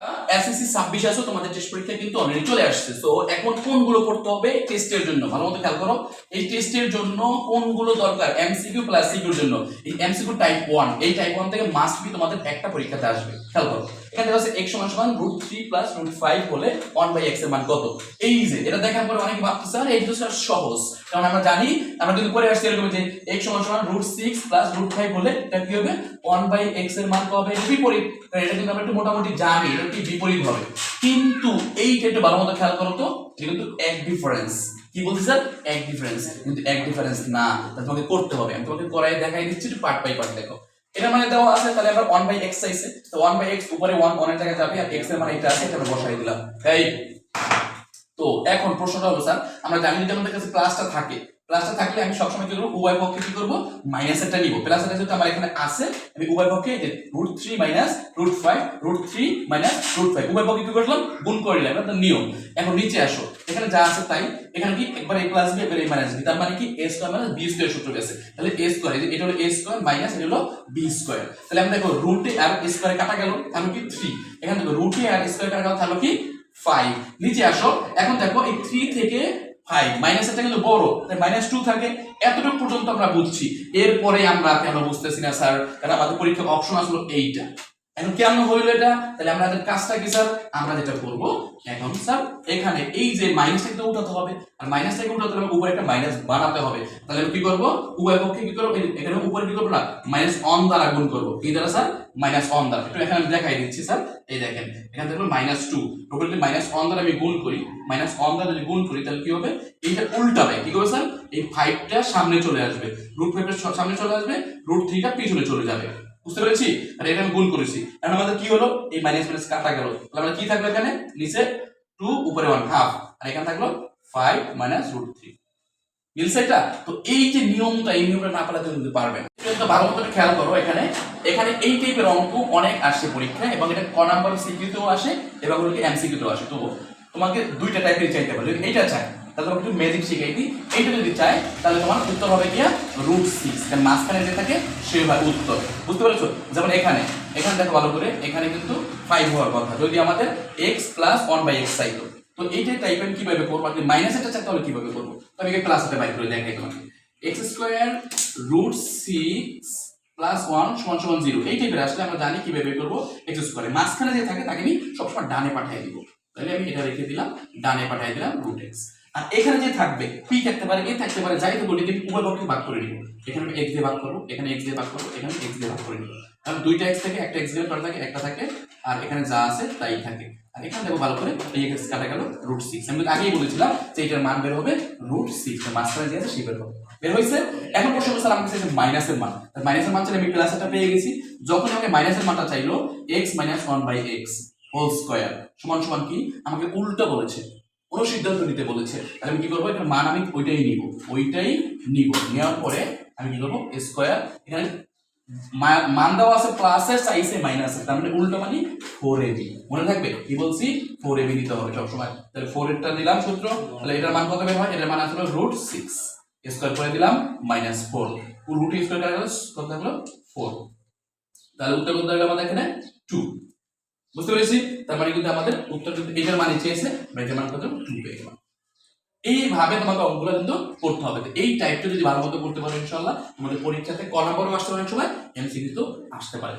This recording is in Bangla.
Huh? এসএসসি ছাব্বিশ তোমাদের টেস্ট পরীক্ষা কিন্তু অলরেডি চলে আসছে। তো এখন কোনগুলো পড়তে হবে? টেস্টের জন্য। ভালো মতো খেয়াল করো। এই টেস্টের জন্য কোনগুলো দরকার? এমসিকিউ প্লাস সিকিউর জন্য। এই এমসিকিউ টাইপ ওয়ান এই টাইপ ওয়ান থেকে মাস্ট বি তোমাদের একটা পরীক্ষাতে আসবে। খেয়াল করো। এখানে দেখা যাচ্ছে সমান সমান root three plus root five হলে ওয়ান বাই এক্সের মান কত? এই যে, এটা দেখার পরে ভাবতেছে স্যার এই তো স্যার সহজ। কারণ আমরা জানি, আমরা কিন্তু পরে আসছি এরকম যে সমান সমান root six plus root five হলে এটা কি হবে? ওয়ান বাই এক্সের মান হবে বিপরীত। এটা কিন্তু আমরা একটু মোটামুটি জানি। এটা কি বিপরীত হবে কিন্তু এইটা একটু ভালো মতো খেয়াল করো তো কিন্তু এক ডিফারেন্স কি বলছি স্যার? এক ডিফারেন্স কিন্তু এক ডিফারেন্স না। তা তোমাকে করতে হবে। আমি তোমাকে করাই দেখাই দিচ্ছি একটু পার্ট বাই পার্ট দেখো। এটা মানে দেওয়া আছে, তাহলে আমরা 1 বাই x চাইছে। তো 1 বাই x উপরে 1 1 এর জায়গায় যাবে, আর x এর মানে এটা আছে, এটা বসাই দিলাম। এই! তো এখন প্রশ্নটা হলো স্যার, আমরা জানি যদি আমাদের কাছে প্লাসটা থাকে প্লাসটা থাকলে আমি সবসময় কি করব? উভয় পক্ষে কি করব? মাইনাসেরটা নিব। প্লাসটা যেহেতু আমার এখানে আছে, আমি উভয় পক্ষে root three minus root five root three minus root five উভয় পক্ষে কি করলাম? গুণ করে নিলাম এটা নিয়ম। এখন নিচে আসো। এখানে যা আছে তাই। এখানে কি? একবার a প্লাস বি একবার a মাইনাস বি তার মানে কি? A square minus b square সূত্র গেছে। তাহলে a স্কয়ার এটা হলো a স্কয়ার মাইনাস এটা হলো b স্কয়ার তাহলে আমরা দেখো রুটে আর স্কয়ারে কাটা গেল তাহলে কি? 3 এখানে দেখো রুটে আর স্কয়ার কাটা গেল তাহলে কি? 5 নিচে আসো। এখন দেখো, এই 3 থেকে ফাইভ মাইনাসটা কিন্তু বড়। তাই মাইনাস টু থাকে। এতটুকু পর্যন্ত আমরা বুঝছি। এরপরে আমরা কেন বুঝতেছি না স্যার কারণ আমাদের পরীক্ষার অপশন আসলো এইটা। এখন কেমন হইল এটা? তাহলে আমরা আমাদের কাজটা কি, স্যার? আমরা যেটা করব, এখন, স্যার, এখানে এই যে মাইনাসটা কিন্তু উঠাতে হবে। আর মাইনাসটাকে উঠাতে হলে উপরে একটা মাইনাস বানাতে হবে। তাহলে কি করব? উভয় পক্ষে কি করব? এখানে উপরে কি করব না? মাইনাস অন দ্বারা গুণ করব। কি দ্বারা, স্যার? মাইনাস অন দ্বারা। একটু এখানে দেখাই দিচ্ছি, স্যার। এই দেখেন, এখানে দেখবেন মাইনাস টু উপরে যদি মাইনাস অন দ্বারা আমি গুণ করি। মাইনাস অন দ্বারা যদি গুণ করি, তাহলে কি হবে? এইটা উল্টাবে। কি করবে, স্যার? এই ফাইভটা সামনে চলে আসবে। রুট ফাইভের সামনে চলে আসবে। রুট থ্রিটা পিছনে চলে যাবে। বুঝতে পেরেছি? আর এটা আমি গুণ করেছি। এখন আমাদের কি হলো? এই মাইনাস মাইনাস কাটা গেল। তাহলে আমরা কি থাকল এখানে? নিচে টু উপরে ওয়ান হাফ আর এখানে থাকল ফাইভ মাইনাস রুট থ্রি মিলছে এটা? তো এই যে নিয়মটা, এই নিয়মটা না পারলে তুমি পারবে না। ভালো মতো খেয়াল করো এখানে। এখানে এই টাইপের অঙ্ক অনেক আসছে পরীক্ষায় এবং এটা ক নাম্বার সিকিউতেও আসে এবং এমসিকিউতেও আসে। তো তোমাকে দুইটা টাইপের চাইতে পারে এইটা চাই তাহলে তোমাকে একটু ম্যাজিক শিখাই দিই এইটা যদি চাই, তাহলে তোমার উত্তর হবে কি রুট সিক্স মাঝখানে যে থাকে, সে হয় উত্তর। বুঝতে পেরেছ? যেমন এখানে। এখানে দেখো ভালো করে, এখানে কিন্তু ফাইভ হওয়ার কথা। যদি আমাদের X plus one by X চাইতো। তো এইটা টাইপের কীভাবে করব? আর মাইনাস একটা চাইতে হলে কীভাবে করব? তো আমি প্লাস একটা বাইক করে দেখাই তোমাকে। X square root six plus one সমান সমান জিরো এই টাইপের আসলে আমরা জানি কীভাবে করব? এক্স স্কোয়ারে মাঝখানে যে থাকে, তাকে আমি সবসময় ডানে পাঠিয়ে দিব। তাহলে আমি এটা রেখে দিলাম, ডানে পাঠিয়ে দিলাম রুট এক্স আর এখানে যে থাকবে পি থাকতে পারে এ থাকতে পারে, যাই বলি আমি উভয় পক্ষে ভাগ করে নিব। এখানে এক্স দিয়ে ভাগ করব, এখানে এক্স দিয়ে ভাগ করব, এখানে এক্স দিয়ে ভাগ করে নিব। কারণ দুইটা এক্স থাকে, একটা এক্স দিয়ে থাকে, একটা থাকে, আর এখানে যা আছে তাই থাকে। আর এখানে দেখো ভালো করে এই এক্স কাটা গেল রুট সিক্স আমি আগেই বলেছিলাম যে এটার মান বের হবে রুট সিক্স মাঝখানে যে আছে সেই বের হবে। বের হয়েছে? এখন প্রশ্ন হচ্ছে আমার কাছে মাইনাসের মান। মাইনাসের মান চাইলে আমি প্লাস একটা পেয়ে গেছি। যখন আমাকে মাইনাসের মানটা চাইলো X minus one by X whole square সমান সমান কি? আমাকে উল্টো বলেছে। কোনো সিদ্ধান্ত নিতে বলেছে তাহলে আমি কি করব? এখানে মান আমি ওইটাই নিব। ওইটাই নিব। নেওয়ার পরে আমি কি করব? স্কোয়ার এখানে মান দেওয়া আছে প্লাসের চাইছে মাইনাসের তার মানে উল্টো মানে ফোর এবি মনে থাকবে? কি বলছি? ফোর এবি নিতে হবে সবসময়। তাহলে ফোর এরটা দিলাম সূত্র, তাহলে এটার মান কত বের হয়? এটার মান আসলে রুট সিক্স স্কোয়ার করে দিলাম মাইনাস ফোর রুট স্কোয়ার কত থাকল? ফোর তাহলে উত্তর কত হলো আমাদের এখানে? টু বুঝতে পেরেছি? তার মানে কিন্তু আমাদের উত্তর কিন্তু এটার মানে চেয়েছে আমরা এটার কত টু পেয়ে গেলাম এইভাবে তোমাকে অঙ্কগুলো কিন্তু করতে হবে। এই টাইপটা যদি ভালো মতো করতে পারো ইনশাল্লাহ তোমাদের পরীক্ষাতে ক নম্বরও আসতে সময় এমসি কিন্তু আসতে পারে।